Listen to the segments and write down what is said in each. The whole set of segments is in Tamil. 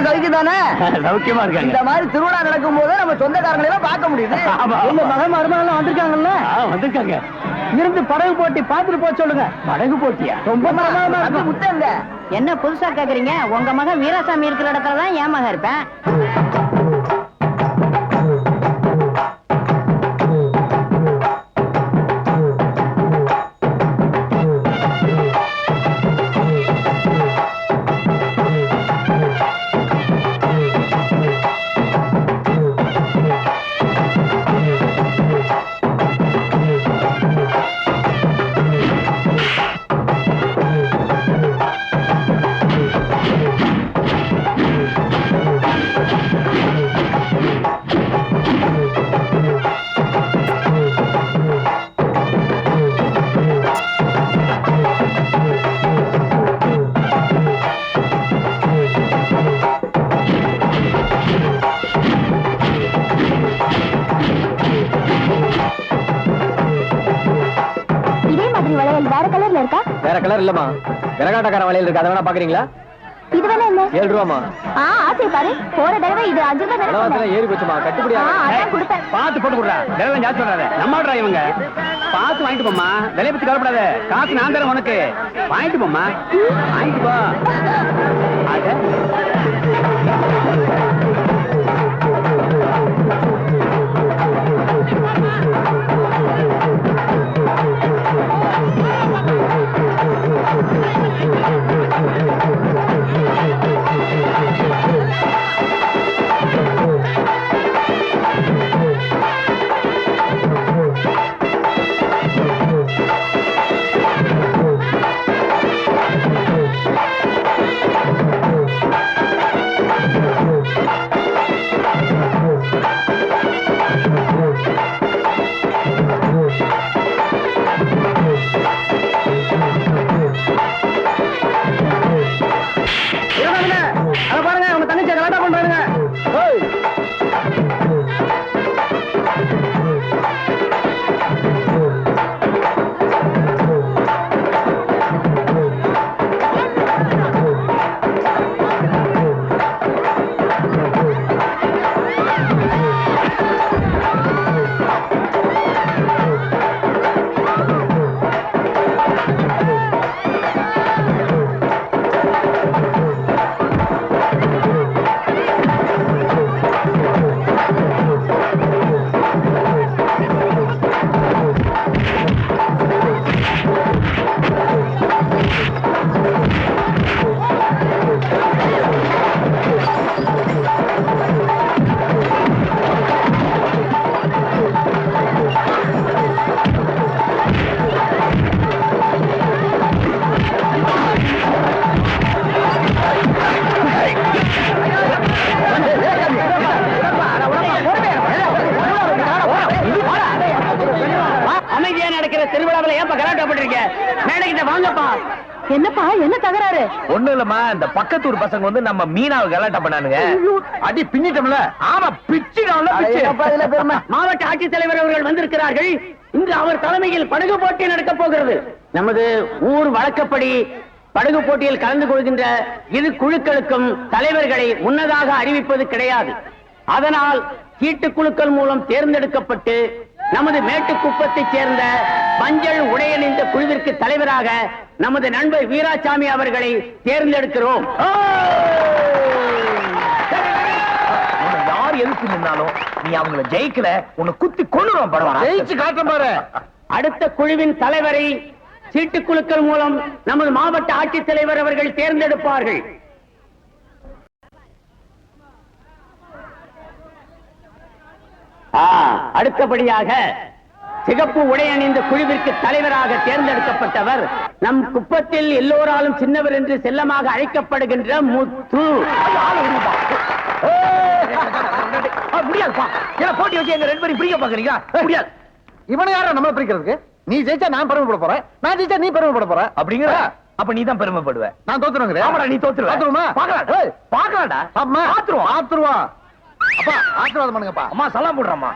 எல்லாரும் சவிக்கு தானே சௌக்கியமா இந்த இருக்காங்க மாதிரி திருவிழா நடக்கும் போது நம்ம சொந்தக்காரங்களை எல்லாம் பார்க்க முடியுது. உங்க மகன் மருமகன் வந்திருக்காங்கல்ல? வந்திருக்காங்க. இருந்து படகு போட்டி பார்த்துட்டு போக சொல்லுங்க. படகு போட்டியா? ரொம்ப முத்தங்க என்ன புதுசா கேக்குறீங்க? உங்க மகன் வீராசாமி இருக்கிற இடத்துல தான் என் மகன் இருப்பேன். இல்லம்மா விரகாட்டக்கார வலையில் இருக்கு அதை வேணா பாக்குறீங்களா? இது வேணா என்ன? ஏழு ரூபாமா ஆ ஆசை பாரு. போற தடவை இது அஞ்சு ரூபாய் தானே இலவசத்துல சொன்னேன். ஏறி போச்சுமா? கட்டுப்படி ஆ, ஆகாது. அதான் கொடுத்தேன். பார்த்து போட்டு கொடுறா. விலை ஜாஸ்தி சொல்றாரு? நம்மாடுறா இவங்க. பார்த்து வாங்கிட்டு போம்மா. விலைய பத்தி கவலைப்படாத. காசு நான் தரேன் உனக்கு. வாங்கிட்டு போம்மா. வாங்கிட்டு போ. அட. வாங்கப்பா என்னப்பா என்ன தகராறு? ஒண்ணும் இல்லம்மா இந்த பக்கத்தூர் பசங்க வந்து நம்ம மீனாவை கலாட்டா பண்ணானுங்க. அடி பின்னிட்டோம்ல. ஆமா பிச்சுடா பிச்சு. மாவட்ட ஆட்சித்தலைவர் அவர்கள் வந்திருக்கிறார்கள். இன்று அவர் தலைமையில் படகு போட்டி நடக்கப் போகிறது. நமது ஊர் வழக்கப்படி படகு போட்டியில் கலந்து கொள்கின்ற இரு குழுக்களுக்கும் தலைவர்களை முன்னதாக அறிவிப்பது கிடையாது. அதனால் சீட்டு குழுக்கள் மூலம் தேர்ந்தெடுக்கப்பட்டு நமது மேட்டுக்குப்பத்தைச் சேர்ந்த மஞ்சள் உடையணிந்த குழுவிற்கு தலைவராக நமது நண்பர் வீராசாமி அவர்களை தேர்ந்தெடுக்கிறோம். யார் எதிர்த்து நின்னாலும் நீ அவங்கள ஜெயிக்கல உன்னை குத்தி கொள்ளுறோம் பரவாயில்ல ஜெயிச்சு காட்டும் பாரு. அடுத்த குழுவின் தலைவரை சீட்டுக் குழுக்கள் மூலம் நமது மாவட்ட ஆட்சித்தலைவர் அவர்கள் தேர்ந்தெடுப்பார்கள். அடுத்தபடியாக சிகப்பு உடை அணிந்த குழுவிற்கு தலைவராக தேர்ந்தெடுக்கப்பட்டவர் நம் குப்பத்தில் எல்லோராலும் சின்னவர் என்று செல்லமாக அழைக்கப்படுகின்ற முத்து. போட்டி வச்சு எங்க ரெண்டு பேரும் பிரிக்க பாக்குறீங்க முடியாது இவனை யாரா நம்மள பிரிக்கிறதுக்கு? நீ ஜெயிச்சா நான் பெருமைப்பட போறேன். நான் ஜெயிச்சா நீ பெருமைப்பட போற. அப்படிங்கிற? அப்ப நீ தான் பெருமைப்படுவ. நான் தோத்துருவேன் ஆமாடா நீ தோத்துருவ. பாக்கலாம் பாக்கலாம்டா அம்மா பாத்துருவோம் பாத்துருவான் அப்பா ஆசீர்வாதம் பண்ணுங்கப்பா. அம்மா சலாம் போடுறம்மா.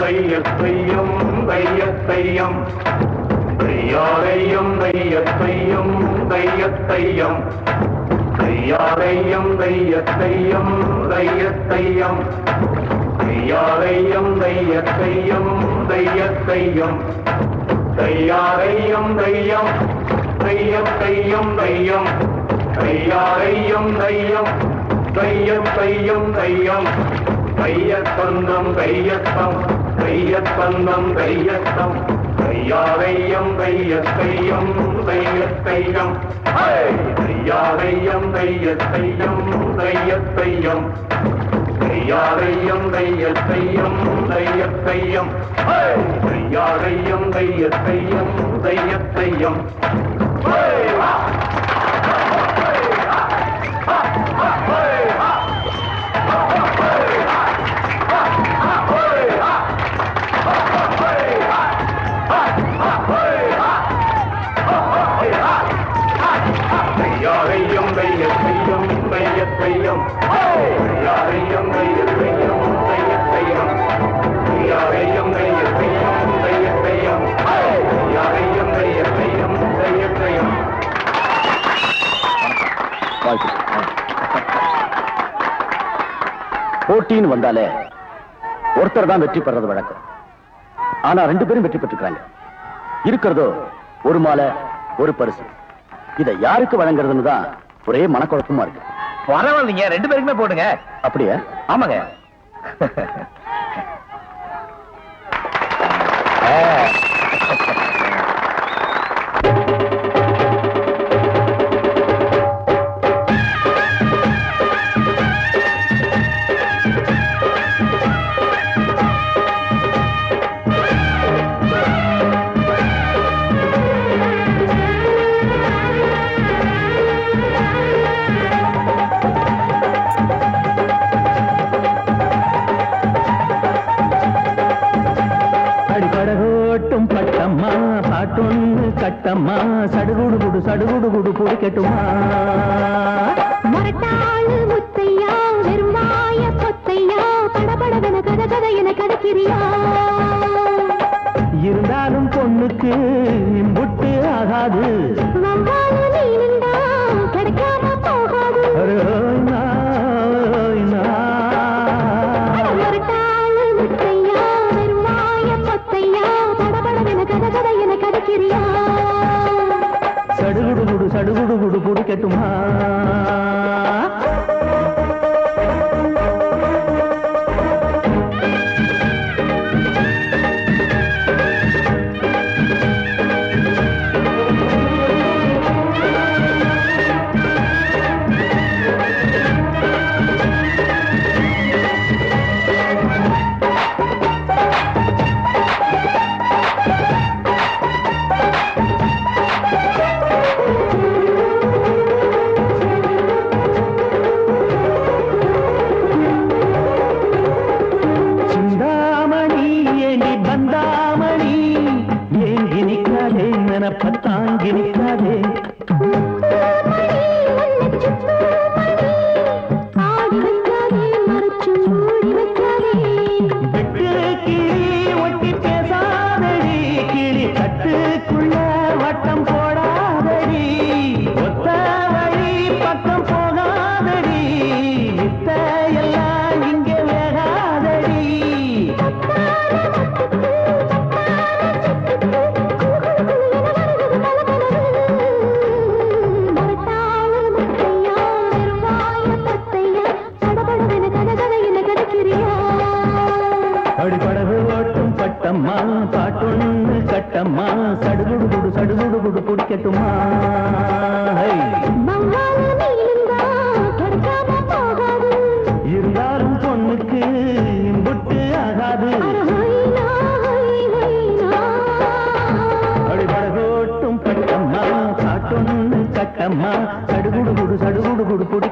வையத்தையும் வையத்தையும். ஆ. தையாரையும் தையத்தையும் தையத்தையும் தையாரையும் தையத்தையும் தையத்தையும் தையாரையும் தையத்தையும் தையத்தையும் தையாரையும் தையம் தையத்தையும் தையம் தையாரையும் தையம் தையத்தையும் தையம் தையத்தந்தம் தையத்தம் தையத்தந்தம் தையத்தம் தையாரையம் தையத்தையும் தையத்தையம் தையாரையம் தையத்தையும் தையத்தையம் தையாரையம் தையத்தையும் தையத்தையம் தையாரையம் தையத்தையும் தையத்தையம் தையத்தையும் யாரையும் தையத்தையும் தையத்தையும் தையாரையம் தையத்தையும் தையத்தையும் தையாரையம் தையத்தையும் தையத்தையும் போட்டின்னு வந்தாலே ஒருத்தர் தான் வெற்றி பெறது வழக்கம். ஆனா ரெண்டு பேரும் வெற்றி பெற்றிருக்காங்க இருக்கிறதோ ஒரு மாலை ஒரு பரிசு. இதை யாருக்கு வழங்குறதுன்னு தான் ஒரே மனக்குழப்பமா இருக்கு. பரவாயில்லைங்க ரெண்டு பேருக்குமே போடுங்க. அப்படியா? ஆமாங்க. கட்டம்மா சடுகுடு குடு சடுகுடு குடு பிடிக்கட்டுமா மரட்டாளு முத்தையா வெறுமாய பொத்தையா படபடவென கத கத என கடக்கிறியா இருந்தாலும் பொண்ணுக்கு இம்புட்டு ஆகாது. வவ்வாலு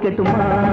சடுகுடு குடு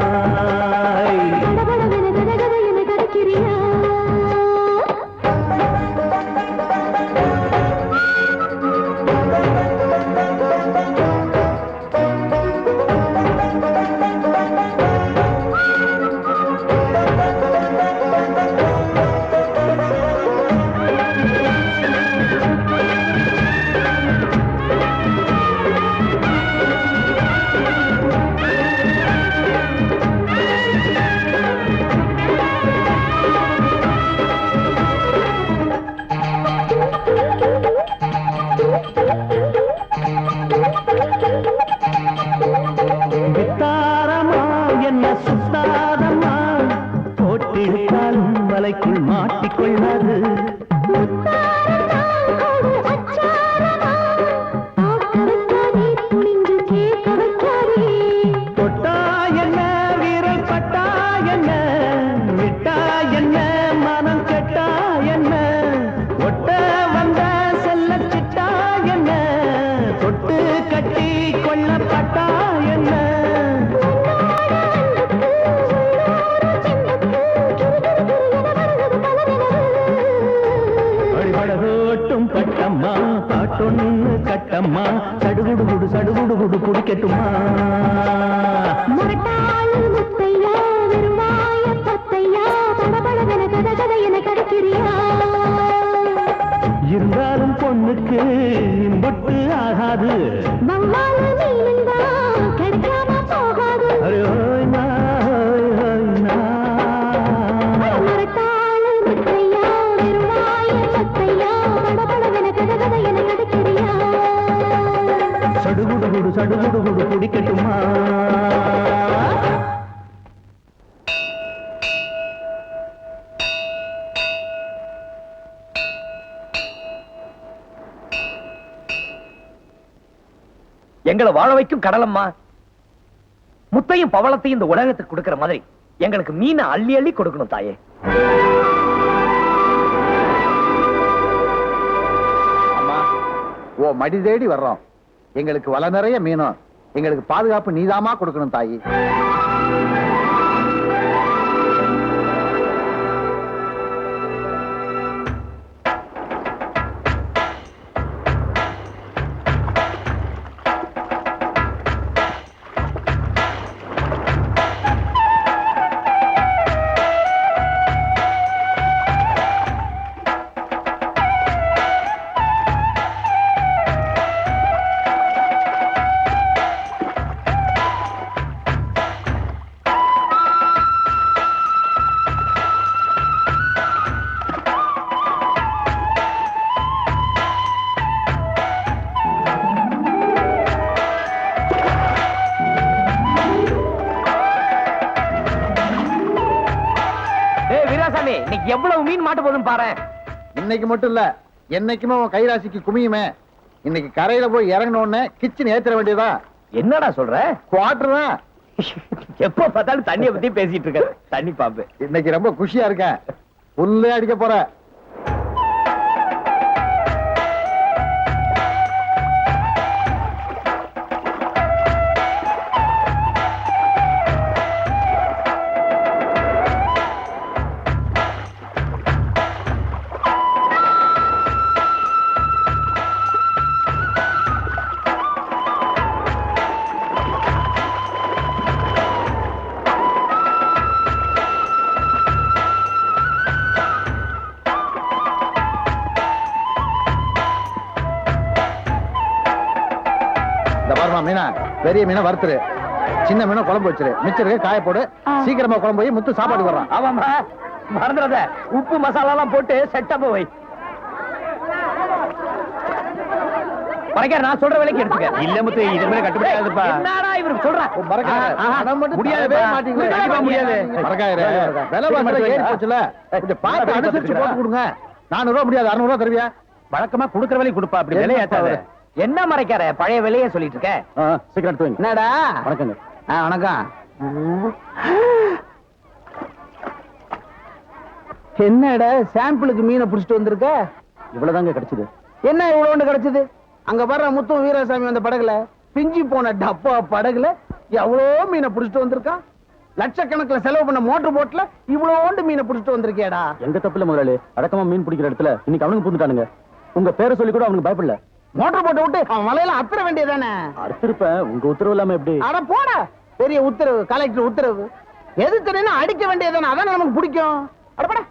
குடு எங்களை வாழ வைக்கும் கடலம்மா. முத்தையும் பவளத்தையும் இந்த உலகத்துக்கு கொடுக்கிற மாதிரி எங்களுக்கு மீனை அள்ளி அள்ளி கொடுக்கணும் தாயே. அம்மா ஓ மடி தேடி வர்றோம். எங்களுக்கு வள நிறைய மீனும் எங்களுக்கு பாதுகாப்பு நீதாமா கொடுக்கணும் தாயி. போதும் பாரு. இன்னைக்கு மட்டும் இல்ல என்னைக்குமே உன் கைராசிக்கு குமியுமே. இன்னைக்கு கரையில போய் இறங்கின உடனே கிச்சன் ஏத்திர வேண்டியதா என்னடா சொல்ற? குவாட்டர் தான். எப்ப பார்த்தாலும் தண்ணிய பத்தி பேசிட்டு இருக்க. தண்ணி பாம்பு. இன்னைக்கு ரொம்ப குஷியா இருக்கேன். புல்லே அடிக்க போற. மீனா பெரிய மீனை வறுத்துரு. சின்ன மீனை குழம்பு வச்சிரு. மிச்சருக்கு காய போடு. சீக்கிரமா குழம்பு போய் முத்து சாப்பாடு வர்றான். ஆமாமா மறந்துடாத. உப்பு மசாலா எல்லாம் போட்டு செட்டப் வை மறைக்கார நான் சொல்ற வேலைக்கு எடுத்துக்க. இல்ல முத்து இது மேல கட்டுப்படாதுப்பா. என்னடா இவருக்கு சொல்றேன் முடியாது முடியாதுப்பா. முடியாது. முடியாது. மறக்காயிரு விலை வாசல ஏறி போச்சுல. கொஞ்சம் பார்த்து அனுசரிச்சு போட்டு கொடுங்க. நானூறு ரூபா முடியாது அறுநூறு ரூபா தருவியா? வழக்கமா குடுக்கற வேலைக்கு கொடுப்பா. அப்படி விலை ஏத்தாத என்ன மறைக்கார பழைய விலையே சொல்லிட்டு இருக்க. எடுத்து வைங்க. என்னடா? வணக்கங்க. வணக்கம். என்னடா சாம்பிளுக்கு மீனை புடிச்சிட்டு வந்திருக்க? இவ்வளவுதாங்க கிடைச்சது. என்ன இவ்வளவு கிடைச்சது? அங்க வர்ற முத்து வீராசாமி வந்த படகுல பிஞ்சி போன டப்பா படகுல எவ்வளோ மீனை புடிச்சிட்டு வந்திருக்கான் லட்சக்கணக்கில் செலவு பண்ண மோட்டர் போட்ல இவ்வளோண்டு மீனை புடிச்சிட்டு வந்திருக்கேடா எங்க தப்புல முதலாளி. அடக்கமா மீன் பிடிக்கிற இடத்துல இன்னைக்கு அவனுக்கு பூந்துட்டானுங்க. உங்க பேரை சொல்லி கூட அவனுக்கு பயப்படல. மோட்டர் போட்டை விட்டு அவன் மலையில அத்துற வேண்டியதானே அறுத்திருப்பேன் உங்க உத்தரவு இல்லாம எப்படி? அட போட. பெரிய உத்தரவு கலெக்டர் உத்தரவு. எது தெரியும் அடிக்க வேண்டியதானே அதானே நமக்கு பிடிக்கும். அடப்பட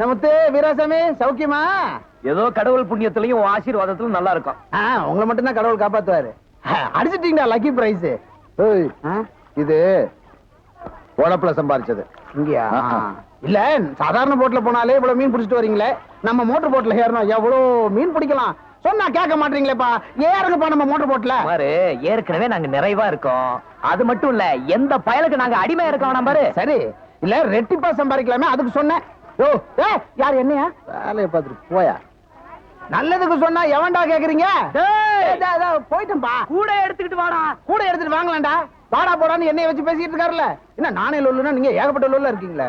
நமத்து வீராசாமி சௌக்கியமா? ஏதோ கடவுள் புண்ணியத்திலையும் ஆசீர்வாதத்திலும் நல்லா இருக்கும். உங்களை மட்டும் தான் கடவுள் காப்பாத்துவாரு. அடிச்சிட்டீங்களா லக்கி பிரைஸ் இது உழப்புல சம்பாரிச்சது. இங்கயா. இல்ல சாதாரண போட்ல போனாலே இவ்வளவு மீன் பிடிச்சிட்டு வரீங்களே? நம்ம மோட்டர் போட்ல ஏறணும். எவ்வளவு மீன் பிடிக்கலாம்? சொன்னா கேட்க மாட்டீங்களேப்பா. ஏறுங்கப்பா நம்ம மோட்டர் போட்ல பாரு ஏற்கனவே நாங்க நிறைவா இருக்கோம். அது மட்டும் இல்ல எந்த பயலுக்கு நாங்க அடிமையா இருக்க வேணாம் பாரு. சரி. இல்ல ரெட்டிப்பா சம்பாதிக்கலாமே அதுக்கு சொன்னேன். யோ ஏ யார் என்னையா? வேலையை பார்த்துட்டு போயா? நல்லதுக்கு சொன்னா எவன்டா கேக்குறீங்க? போயிட்டேன்பா. கூட எடுத்துக்கிட்டு வாடா. கூட எடுத்துட்டு வாங்கலாம்டா. வாடா போடான்னு என்னைய வச்சு பேசிட்டு இருக்காருல்ல. என்ன நானே லொல்லுனா நீங்க ஏகப்பட்ட லொல்ல இருக்கீங்களே?